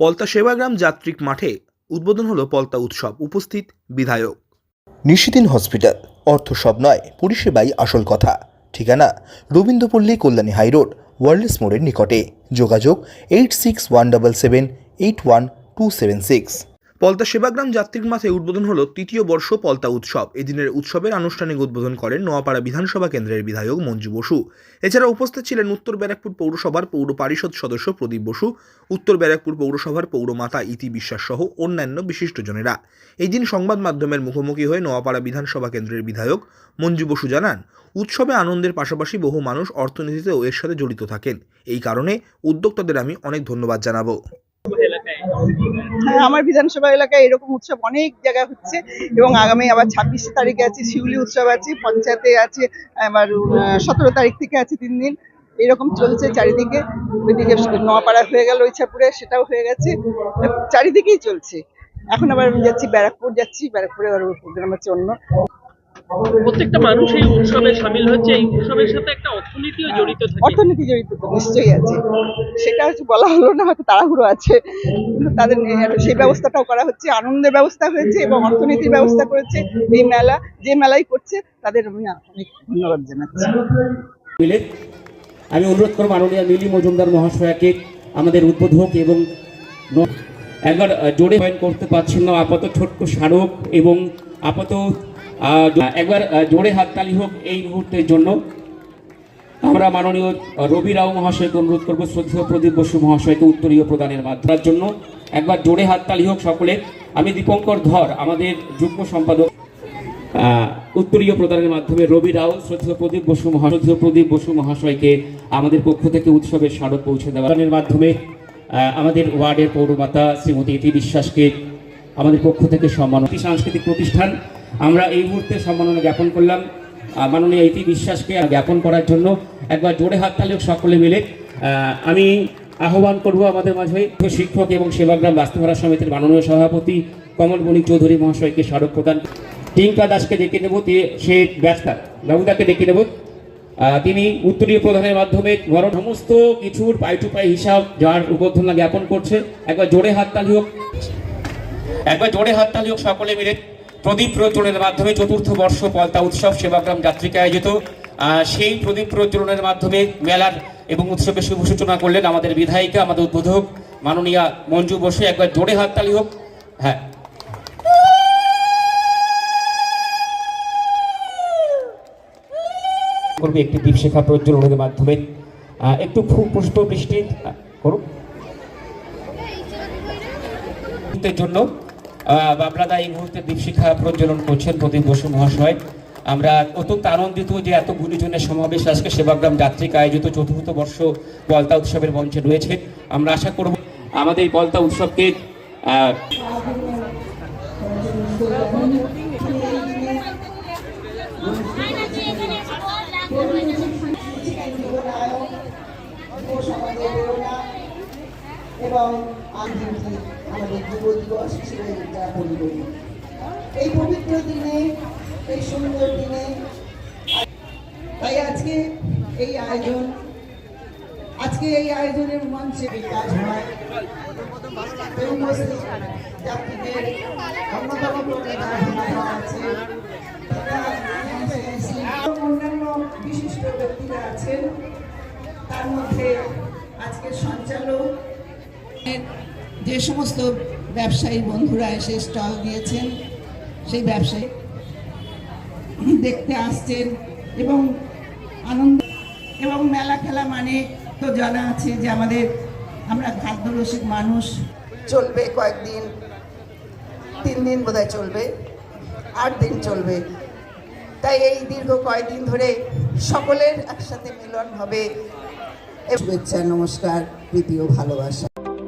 পলতা সেবাগ্রাম যাত্রিক মাঠে উদ্বোধন হলো পলতা উৎসব। উপস্থিত বিধায়ক। নিশিদিন হসপিটাল। অর্থ সব নয়, পরিষেবাই আসল কথা। ঠিকানা রবীন্দ্রপল্লী কল্যাণী হাইরোড ওয়ার্ল্ডস মোড়ের নিকটে। যোগাযোগ eight six one double seven eight one two seven six. Palta Sebagram যাত্রীর মাঠে উদ্বোধন হলো তৃতীয় বর্ষ পলতা উৎসব। এদিনের উৎসবের আনুষ্ঠানিক উদ্বোধন করেন নোয়াপাড়া বিধানসভা কেন্দ্রের বিধায়ক মঞ্জু বসু। এছাড়া উপস্থিত ছিলেন উত্তর ব্যারাকপুর পৌরসভার পৌর পারিষদ সদস্য প্রদীপ বসু, উত্তর ব্যারাকপুর পৌরসভার পৌরমাতা ইতি বিশ্বাস সহ অন্যান্য বিশিষ্টজনেরা। এই দিন সংবাদ মাধ্যমের মুখোমুখি হয়ে নোয়াপাড়া বিধানসভা কেন্দ্রের বিধায়ক মঞ্জু বসু জানান, উৎসবে আনন্দের পাশাপাশি বহু মানুষ অর্থনীতিতেও এর সাথে জড়িত থাকেন। এই কারণে উদ্যোক্তাদের আমি অনেক ধন্যবাদ জানাব। হ্যাঁ আমার বিধানসভা এলাকায় এরকম উৎসব অনেক জায়গায় হচ্ছে এবং আগামী আবার ছাব্বিশে তারিখে আছে, শিউলি উৎসব আছে, পঞ্চায়েতে আছে, আবার সতেরো তারিখ থেকে আছে তিন দিন। এরকম চলছে চারিদিকে। ওইদিকে নোয়াপাড়া হয়ে গেল ইচ্ছাপুরে সেটাও হয়ে গেছে। চারিদিকেই চলছে। এখন আবার আমি যাচ্ছি ব্যারাকপুর, যাচ্ছি ব্যারাকপুরে আবার প্রোগ্রাম আছে অন্য। প্রত্যেকটা মানুষ এই উৎসবে সামিল হচ্ছে এই উৎসবের সাথে একটা অর্থনীতিও জড়িত থাকে। অর্থনীতি জড়িত তো নিশ্চয়ই আছে। সেটা হচ্ছে বলা হলো না হয়তো তাড়াহুড়ো আছে তাদের সেই ব্যবস্থাটাও করা হচ্ছে আনন্দের ব্যবস্থা হয়েছে এবং অর্থনীতির ব্যবস্থা করেছে এই মেলা যে মেলাই করছে তাদের আমি অনেক ধন্যবাদ জানাচ্ছি। মিলে আমি অনুরোধ করব মাননীয় মিলি মজুমদার মহাশয়াকে আমাদের উদ্বোধক এবং একবার জোরে করতে পারছেন না আপাতত ছোট্ট স্মারক এবং আপাতত একবার জোরে হাততালি হোক এই মুহূর্তের জন্য। আমরা মাননীয় রবি রাও মহাশয়কে অনুরোধ করব, শ্রদ্ধেয় প্রদীপ বসু মহাশয়কে উত্তরীয় প্রদানের মাত্রার জন্য। একবার জোরে হাততালি হোক সকলে। আমি দীপঙ্কর ধর, আমাদের যুগ্ম সম্পাদক উত্তরীয় প্রদানের মাধ্যমে রবি রাও, শ্রদ্ধেয় প্রদীপ বসু মহা- শ্রদ্ধেয় প্রদীপ বসু মহাশয়কে আমাদের পক্ষ থেকে উৎসবের স্মারক পৌঁছে দেওয়ার মাধ্যমে আমাদের ওয়ার্ডের পৌরমাতা শ্রীমতী ইতি বিশ্বাসকে আমাদের পক্ষ থেকে সম্মান সাংস্কৃতিক প্রতিষ্ঠান। আমরা এই মুহূর্তে সম্মাননা জ্ঞাপন করলাম। মাননীয় ইতি বিশ্বাসকে জ্ঞাপন করার জন্য একবার জোরে হাততালি হোক সকলে মিলে। আমি আহ্বান করব আমাদের মাঝে শিক্ষক এবং সেবাগ্রাম বাস্তুহারা সমিতির মাননীয় সভাপতি কমল বণিক চৌধুরী মহাশয়কে স্মারক প্রদান। টিঙ্কা দাসকে ডেকে নেব সে ব্যস্তা। বাবুদাকে ডেকে নেব। তিনি উত্তরীয় প্রধানের মাধ্যমে বরং সমস্ত কিছুর পাই টু পাই হিসাব যার উপধ্বনা জ্ঞাপন করছে। একবার জোরে হাততালি হোক। একবার জোরে হাততালি হোক সকলে মিলে। প্রদীপ প্রজ্বলনের মাধ্যমে চতুর্থ বর্ষ পলতা উৎসব সেবাগ্রাম যাত্রীকে আয়োজিত। সেই প্রদীপ প্রজ্বলনের মাধ্যমে মেলার এবং উৎসবের শুভ সূচনা করলেন আমাদের বিধায়িকা, আমাদের উদ্বোধক মাননীয়া মঞ্জু বসে। একবার জোরে হাততালি হোক। হ্যাঁ। করবে একটি দীপশিখা প্রজ্বলনের মাধ্যমে। একটু খুব পুষ্প বৃষ্টি করুন। মুহূর্তের জন্য বাবলাদা এই মুহূর্তে দীপশিখা প্রজ্বলন করছেন প্রদীপ বসু মহাশয়। আমরা অত্যন্ত আনন্দিত যে এত গুণীজনের সমাবেশ আজকে সেবাগ্রাম যাত্রীকে আয়োজিত চতুর্থ বর্ষ পলতা উৎসবের মঞ্চে রয়েছে। আমরা আশা করব আমাদের এই পলতা উৎসবকে এবং আন্দোলনটি আমাদের যুব দিবস হিসেবে উদযাপন করি। এই পবিত্র দিনে, এই সুন্দর দিনে, তাই আজকে এই আয়োজন, আজকে এই আয়োজনের মঞ্চে কাজ হয়। যাত্রীদের অন্যতম আছে অন্যান্য বিশিষ্ট ব্যক্তিরা আছেন। তার মধ্যে আজকের সঞ্চালক যে সমস্ত ব্যবসায়ী বন্ধুরা এসে স্টল দিয়েছেন, সেই ব্যবসায়ী দেখতে আসছেন এবং আনন্দ এবং মেলা খেলা মানে তো জানা আছে যে আমাদের আমরা খাদ্যরসিক মানুষ। চলবে কয়েকদিন, তিন দিন বোধহয় চলবে, আট দিন চলবে। তাই এই দীর্ঘ কয়েকদিন ধরে সকলের একসাথে মিলন হবে। শুভেচ্ছা, নমস্কার, প্রীতি ও ভালোবাসা।